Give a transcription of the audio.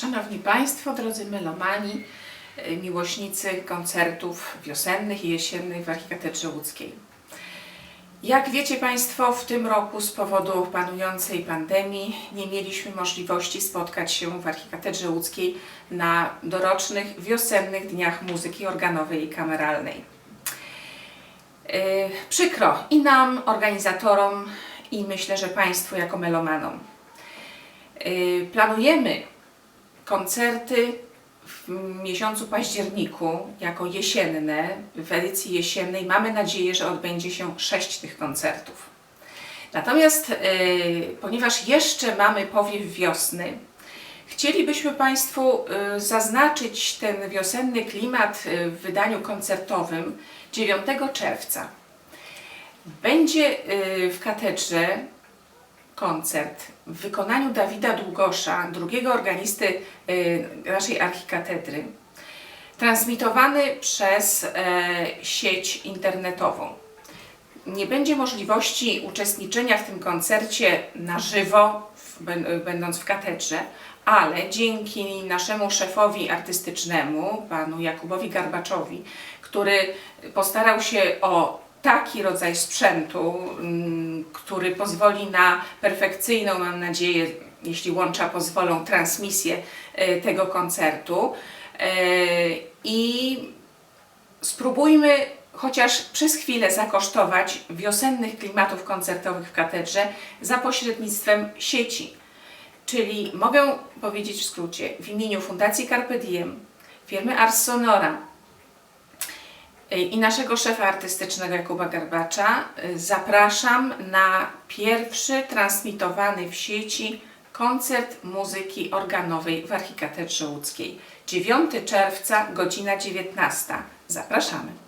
Szanowni Państwo, drodzy melomani, y, miłośnicy koncertów wiosennych i jesiennych w Archikatedrze Łódzkiej. Jak wiecie Państwo, w tym roku z powodu panującej pandemii nie mieliśmy możliwości spotkać się w Archikatedrze Łódzkiej na dorocznych wiosennych dniach muzyki organowej i kameralnej. Yy, przykro i nam, organizatorom, i myślę, że Państwu jako melomanom. Yy, planujemy koncerty w miesiącu październiku jako jesienne, w edycji jesiennej. Mamy nadzieję, że odbędzie się sześć tych koncertów. Natomiast yy, ponieważ jeszcze mamy powiew wiosny, chcielibyśmy Państwu yy, zaznaczyć ten wiosenny klimat yy, w wydaniu koncertowym 9 czerwca. Będzie w katedrze koncert w wykonaniu Dawida Długosza, drugiego organisty y, naszej archikatedry, transmitowany przez e, sieć internetową. Nie będzie możliwości uczestniczenia w tym koncercie na żywo, będąc w katedrze, ale dzięki naszemu szefowi artystycznemu, panu Jakubowi Garbaczowi, który postarał się o taki rodzaj sprzętu, mm, który pozwoli na perfekcyjną, mam nadzieję, jeśli łącza pozwolą, transmisję e, tego koncertu. E, I spróbujmy chociaż przez chwilę zakosztować wiosennych klimatów koncertowych w katedrze za pośrednictwem sieci. Czyli mogę powiedzieć w skrócie, w imieniu Fundacji Carpe Diem, firmy Ars Sonora, i naszego szefa artystycznego Jakuba Garbacza y, zapraszam na pierwszy transmitowany w sieci koncert muzyki organowej w Archikatedrze Łódzkiej. 9 czerwca, godzina 19. Zapraszamy.